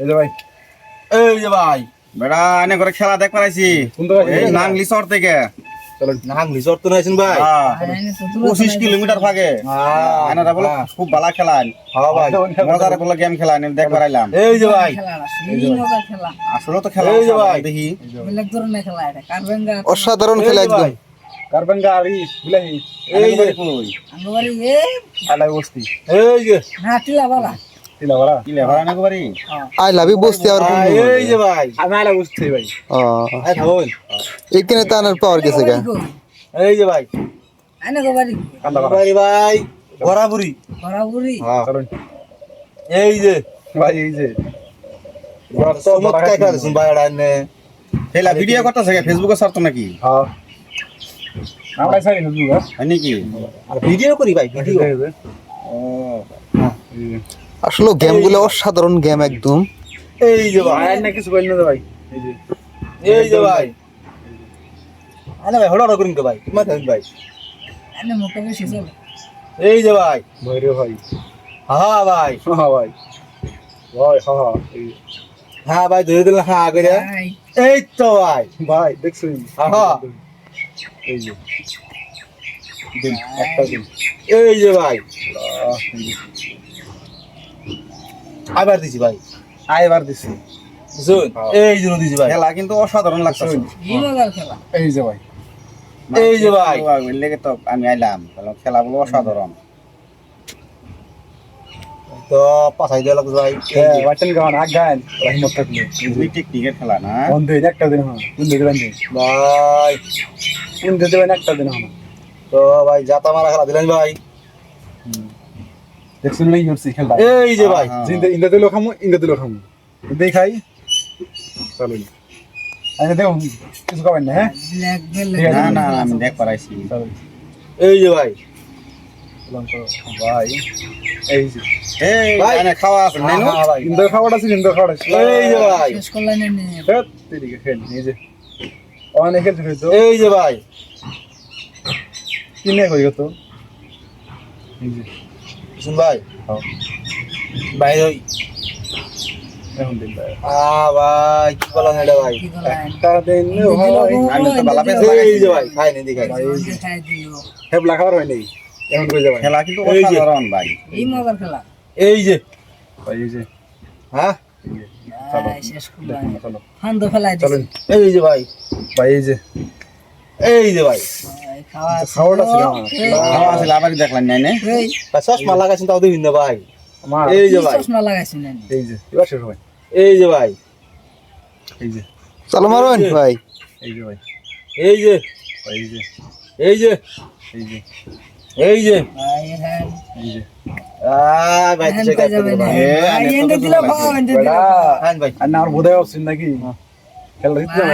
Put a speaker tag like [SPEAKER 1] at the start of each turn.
[SPEAKER 1] এই যে ভাই।
[SPEAKER 2] এই যে ভাই। বেড়া এনে করে খেলা দেখ পারাইছি।
[SPEAKER 1] কোনটা ভাই?
[SPEAKER 2] এই নাংলি চর থেকে। নাংলি চর তো নাইছেন ভাই। পঁচিশ কিলোমিটার ভাগে। এনারা বলে খুব ভালো খেলান হ্যাঁ ভাই। মজার বলে গেম খেলান দেখ পারাইলাম।
[SPEAKER 3] এই যে ভাই।
[SPEAKER 2] আসলে তো খেলা
[SPEAKER 3] এই যে ভাই।
[SPEAKER 2] দেখি।
[SPEAKER 4] অসাধারণ খেলা একদম।
[SPEAKER 1] কারবাঙ্গা আর বিলাহি।
[SPEAKER 3] এই যে।
[SPEAKER 5] আঙ্গবাড়ি এ
[SPEAKER 1] আলাই বস্তি।
[SPEAKER 3] এই যে।
[SPEAKER 5] না বালা
[SPEAKER 4] আই লাভ ইউ আর
[SPEAKER 3] ভাই, এই যে ভাই
[SPEAKER 1] আমি আলাই বস্তি ভাই।
[SPEAKER 4] ও এখানে তো পাওয়ার গেছে গা।
[SPEAKER 3] এই যে ভাই।
[SPEAKER 1] কান্দা
[SPEAKER 3] বাড়ি। ভাই বরাবরি
[SPEAKER 5] বরাবরি
[SPEAKER 3] এই যে।
[SPEAKER 1] ভাই এই যে।
[SPEAKER 3] চমৎকার খেলেছেন ভাই এটা এনে।
[SPEAKER 2] ভিডিও করতেছে ফেসবুকে ছাড়তো নাকি?
[SPEAKER 1] হ্যাঁ। আমরা সাইড না
[SPEAKER 2] হয় নাকি?
[SPEAKER 3] আর ভিডিও করি ভাই ভিডিও
[SPEAKER 2] ও।
[SPEAKER 4] আসলে গেমগুলো অসাধারণ গেম একদম।
[SPEAKER 3] এই যে ভাই।
[SPEAKER 1] ভাই না কিছু বললেন না ভাই? এই যে।
[SPEAKER 3] এই যে ভাই। আরে ভাই হড়া করিন তো ভাই। মাথা ভাই।
[SPEAKER 5] আনে মোটা বেশি চলে
[SPEAKER 3] এই যে ভাই।
[SPEAKER 1] ভৈরব ভাই।
[SPEAKER 3] হ্যাঁ ভাই।
[SPEAKER 1] হ্যাঁ ভাই। ভাই হ্যাঁ হ্যাঁ এই
[SPEAKER 3] হ্যাঁ ভাই ধরে দিলেন হ্যাঁ করে।
[SPEAKER 5] ভাই।
[SPEAKER 3] এই তো ভাই।
[SPEAKER 1] ভাই দেখছেন?
[SPEAKER 3] হ্যাঁ
[SPEAKER 1] এই যে। দিন একটা দিন।
[SPEAKER 3] এই যে ভাই। আবার দিছি ভাই।
[SPEAKER 1] আইবার দিছি।
[SPEAKER 3] শুন এই জন্য দিছি ভাই।
[SPEAKER 2] খেলা কিন্তু অসাধারণ লাগতেছে।
[SPEAKER 5] কি
[SPEAKER 1] এই যে ভাই।
[SPEAKER 3] এই যে ভাই।
[SPEAKER 2] লেগে তো আমি আইলাম। খেলা বলো অসাধারণ।
[SPEAKER 3] তো পাছাই দেওয়া লাগছে ভাই।
[SPEAKER 1] হ্যাঁ বাটন গান আগ গান। রহমত থাকলে।
[SPEAKER 2] দুই টেকনিকের খেলা না?
[SPEAKER 1] বন্ধ হইন একটা দিন হ্যাঁ বান্ধে
[SPEAKER 3] ভাই।
[SPEAKER 1] কোন দিতে দেবেন একটা দিন হ্যাঁ
[SPEAKER 3] তো ভাই জাতা মারা খেলা দিলেন ভাই।
[SPEAKER 1] দেখছেন হচ্ছে খেলটা।
[SPEAKER 3] এই যে ভাই
[SPEAKER 2] হ্যাঁ।
[SPEAKER 1] জিন্দে ইন্দে দিলো খামু ইন্দে দিলো খামু ইন্দে খাই। চলুন আচ্ছা দেখো কিছু খাবেন না হ্যাঁ।
[SPEAKER 2] না না আমি দেখ পারাইছি।
[SPEAKER 3] এই যে ভাই।
[SPEAKER 1] ভাই এই যে।
[SPEAKER 2] এই। খাওয়া আছে
[SPEAKER 3] হ্যাঁ ভাই।
[SPEAKER 1] ইন্দে খাওয়াটা আছে ইন্দে খাওয়াটা
[SPEAKER 3] এই যে ভাই।
[SPEAKER 5] শেষ করলেন
[SPEAKER 1] খেল এই যে। অনেক খেলতে হইতো
[SPEAKER 3] এই যে ভাই।
[SPEAKER 1] কিনে হয়ে এই যে।
[SPEAKER 3] শুন ভাই।
[SPEAKER 1] হ্যাঁ।
[SPEAKER 3] ভাই ওই
[SPEAKER 1] ভাই।
[SPEAKER 3] আ ভাই কি বলেন এটা ভাই?
[SPEAKER 1] একটা দিন ভাই।
[SPEAKER 2] আমি তো বালা পেঁচ
[SPEAKER 3] এই যে ভাই খাই নি দেখাই।
[SPEAKER 1] হেবলা খাবার হয় নাই এখন কই যাবেন
[SPEAKER 2] খেলা কিন্তু। অসাধারণ ভাই।
[SPEAKER 5] এই মজার খেলা।
[SPEAKER 3] এই যে।
[SPEAKER 1] ভাই এই যে।
[SPEAKER 3] হ্যাঁ?
[SPEAKER 1] চলো।
[SPEAKER 5] শেষ
[SPEAKER 1] না, চলো।
[SPEAKER 5] ফান্দ ফেলাই
[SPEAKER 1] চলুন
[SPEAKER 3] এই যে ভাই।
[SPEAKER 1] ভাই এই যে।
[SPEAKER 3] এই যে ভাই।
[SPEAKER 5] ভাই, খাওয়া আছে।
[SPEAKER 1] খাওয়াটা ছিল
[SPEAKER 2] খাওয়া আছে আবার দেখলেন নাই না
[SPEAKER 3] ভাই চশমা লাগাইছেন তাও দিন না ভাই। এই যে ভাই।
[SPEAKER 5] চশমা লাগাইছেন
[SPEAKER 1] এই যে এবার শেষ হবে।
[SPEAKER 3] এই যে ভাই।
[SPEAKER 1] এই যে।
[SPEAKER 4] চলো ভাই
[SPEAKER 1] এই যে। ভাই।
[SPEAKER 3] এই যে
[SPEAKER 1] ভাই। এই যে।
[SPEAKER 3] এই যে।
[SPEAKER 1] এই
[SPEAKER 3] এই
[SPEAKER 5] হ্যাঁ।
[SPEAKER 1] এই
[SPEAKER 3] ভাই
[SPEAKER 5] হ্যাঁ,
[SPEAKER 3] ভাই। হ্যাঁ
[SPEAKER 1] আর না আর বোধহয় অপশন নাকি? খেলা দিতে